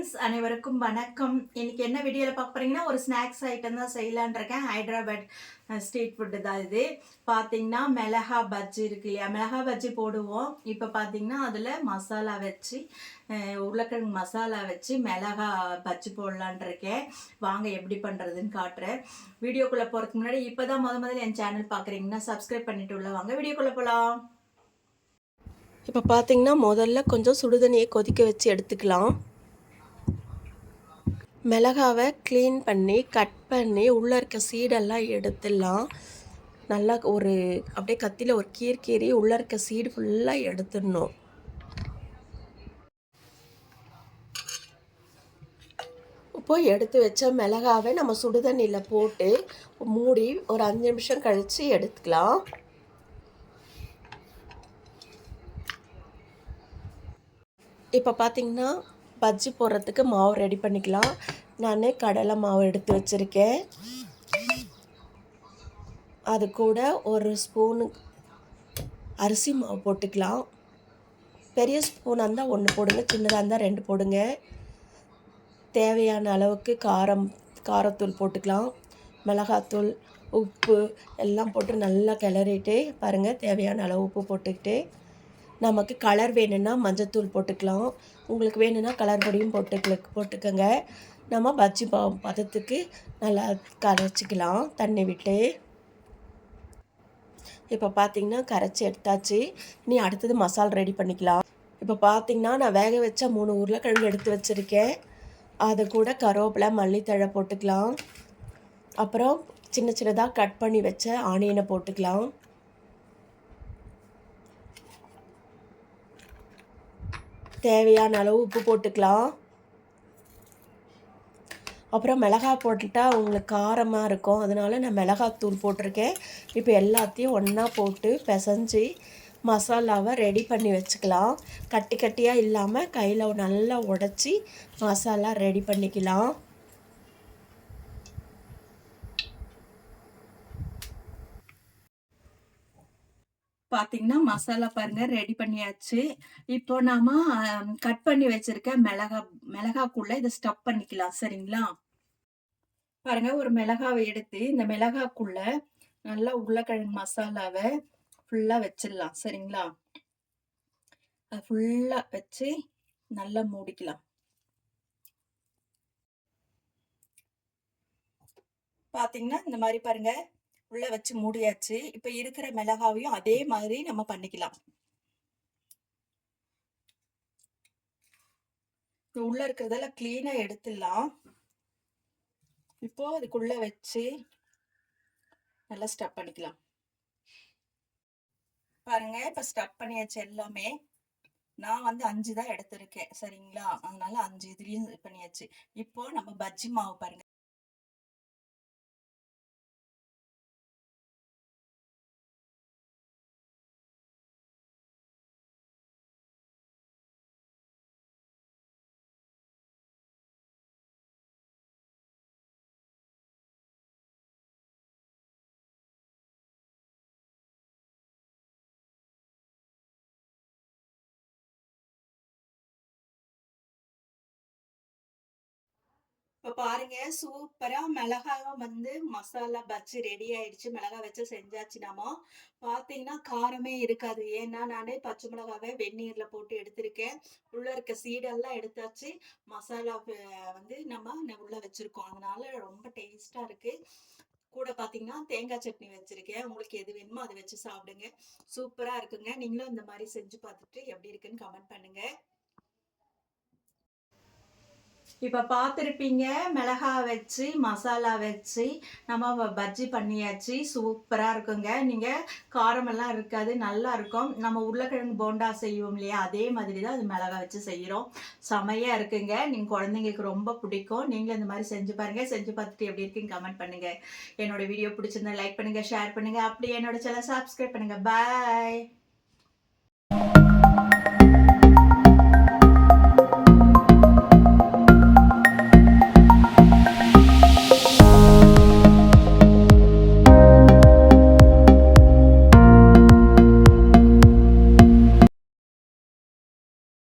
Friends அனைவருக்கும் வணக்கம். இன்னைக்கு என்ன வீடியோவில் பார்க்க போறீங்கன்னா ஒரு ஸ்நாக்ஸ் ஐட்டம் தான் செய்யலான் இருக்கேன். ஹைதராபாத் ஸ்ட்ரீட் ஃபுட்டு தான் இது. பார்த்தீங்கன்னா மிளகா பஜ்ஜி இருக்கு இல்லையா? மிளகா பஜ்ஜி போடுவோம். இப்போ பார்த்தீங்கன்னா அதில் மசாலா வச்சு உருளைக்கிழங்கு மசாலா வச்சு மிளகா பஜ்ஜி போடலான் இருக்கேன். வாங்க எப்படி பண்ணுறதுன்னு காட்டுறேன். வீடியோக்குள்ளே போகிறதுக்கு முன்னாடி இப்போ தான் முத முதல்ல என் சேனல் பார்க்குறீங்கன்னா சப்ஸ்கிரைப் பண்ணிட்டு உள்ள வாங்க. வீடியோக்குள்ளே போகலாம் இப்போ பார்த்தீங்கன்னா முதல்ல கொஞ்சம் சுடுதண்ணியை கொதிக்க வச்சு எடுத்துக்கலாம். மிளகாவை க்ளீன் பண்ணி கட் பண்ணி உள்ளே இருக்க சீடெல்லாம் எடுத்துடலாம். நல்லா ஒரு அப்படியே கத்தியில் ஒரு கீர் கீறி உள்ளே இருக்க சீடு ஃபுல்லாக எடுத்துடணும். இப்போ எடுத்து வச்ச மிளகாவை நம்ம சுடுதண்ணியில் போட்டு மூடி ஒரு அஞ்சு நிமிஷம் கழித்து எடுத்துக்கலாம். இப்போ பார்த்தீங்கன்னா பஜ்ஜி போடுறதுக்கு மாவு ரெடி பண்ணிக்கலாம். நான் கடலை மாவு எடுத்து வச்சுருக்கேன். அது கூட ஒரு ஸ்பூனு அரிசி மாவு போட்டுக்கலாம். பெரிய ஸ்பூனாக இருந்தால் ஒன்று போடுங்க சின்னதாக இருந்தால் ரெண்டு போடுங்க. தேவையான அளவுக்கு காரம் காரத்தூள் போட்டுக்கலாம். மிளகாத்தூள் உப்பு எல்லாம் போட்டு நல்லா கிளறிட்டு பாருங்கள் தேவையான அளவு உப்பு போட்டுக்கிட்டு. நமக்கு கலர் வேணும்னா மஞ்சத்தூள் போட்டுக்கலாம். உங்களுக்கு வேணும்னா கலர் பொடியும் போட்டுக்கல போட்டுக்கோங்க. நம்ம பஜ்ஜி பா பதத்துக்கு நல்லா கரைச்சிக்கலாம் தண்ணி விட்டு. இப்போ பார்த்திங்கன்னா கரைச்சி எடுத்தாச்சு. இனி அடுத்தது மசால் ரெடி பண்ணிக்கலாம். இப்போ பார்த்திங்கன்னா நான் வேக வச்ச மூணு உருளைக்கிழங்கு எடுத்து வச்சுருக்கேன். அதை கூட கருவேப்பிலை மல்லித்தழை போட்டுக்கலாம். அப்புறம் சின்ன சின்னதாக கட் பண்ணி வச்ச ஆனியனை போட்டுக்கலாம். தேவையான அளவு உப்பு போட்டுக்கலாம். அப்புறம் மிளகாய் போட்டுட்டா உங்களுக்கு காரமாக இருக்கும். அதனால நான் மிளகாத்தூள் போட்டிருக்கேன். இப்போ எல்லாத்தையும் ஒன்றா போட்டு பிசைஞ்சு மசாலாவை ரெடி பண்ணி வச்சுக்கலாம். கட்டி கட்டியாக இல்லாமல் கையில் நல்லா உடச்சி மசாலா ரெடி பண்ணிக்கலாம். பார்த்தீங்கன்னா மசாலா பாருங்க ரெடி பண்ணியாச்சு. இப்போ நாம கட் பண்ணி வச்சிருக்க மிளகா மிளகாக்குள்ள இதை ஸ்டப் பண்ணிக்கலாம் சரிங்களா? பாருங்க ஒரு மிளகாவை எடுத்து இந்த மிளகாக்குள்ள நல்லா உருளைக்கிழங்கு மசாலாவை ஃபுல்லா வச்சிடலாம் சரிங்களா? அது ஃபுல்லா வச்சு நல்லா மூடிக்கலாம். பாத்தீங்கன்னா இந்த மாதிரி பாருங்க உள்ள வச்சு மூடியாச்சு. இப்ப இருக்கிற மிளகாவையும் அதே மாதிரி நம்ம பண்ணிக்கலாம். உள்ள இருக்கிறதெல்லாம் கிளீனா எடுத்துடலாம். இப்போ அதுக்குள்ள வச்சு நல்லா ஸ்டப் பண்ணிக்கலாம். பாருங்க இப்ப ஸ்டப் பண்ணியாச்சு எல்லாமே. நான் வந்து அஞ்சு தான் எடுத்திருக்கேன். சரிங்களா? அதனால அஞ்சு இதுலயும் இது பண்ணியாச்சு. இப்போ நம்ம பஜ்ஜி மாவு பாருங்க. பாருங்க சூப்பரா மிளகா வந்து மசாலா பஜ்ஜி ரெடி ஆயிடுச்சு. மிளகா வச்சு செஞ்சாச்சு நாம பாத்தீங்கன்னா காரமே இருக்காது. ஏன்னா நானே பச்சை மிளகாவை வெந்நீர்ல போட்டு எடுத்திருக்கேன். உள்ள இருக்க சீடெல்லாம் எடுத்தாச்சு. மசாலா வந்து நம்ம உள்ளே உள்ள வச்சிருக்கோம். அதனால ரொம்ப டேஸ்டா இருக்கு. கூட பார்த்தீங்கன்னா தேங்காய் சட்னி வச்சிருக்கேன். உங்களுக்கு எது வேணுமோ அதை வச்சு சாப்பிடுங்க. சூப்பராக இருக்குங்க. நீங்களும் இந்த மாதிரி செஞ்சு பார்த்துட்டு எப்படி இருக்குன்னு கமெண்ட் பண்ணுங்க. இப்போ பார்த்துருப்பீங்க மிளகா வச்சு மசாலா வச்சு நம்ம பஜ்ஜி பண்ணியாச்சு சூப்பராக இருக்குங்க. நீங்கள் காரமெல்லாம் இருக்காது நல்லா இருக்கும் நம்ம உருளைக்கிழங்கு போண்டா செய்வோம் இல்லையா? அதே மாதிரி தான் அது மிளகா வச்சு செய்கிறோம் செமையாக இருக்குங்க. நீங்கள் குழந்தைங்களுக்கு ரொம்ப பிடிக்கும். நீங்களும் இந்த மாதிரி செஞ்சு பாருங்கள் செஞ்சு பார்த்துட்டு எப்படி இருக்குன்னு கமெண்ட் பண்ணுங்கள் என்னோட வீடியோ பிடிச்சிருந்தா லைக் பண்ணுங்கள் ஷேர் பண்ணுங்கள் அப்படியே என்னோட சேனல் சப்ஸ்கிரைப் பண்ணுங்கள் பாய்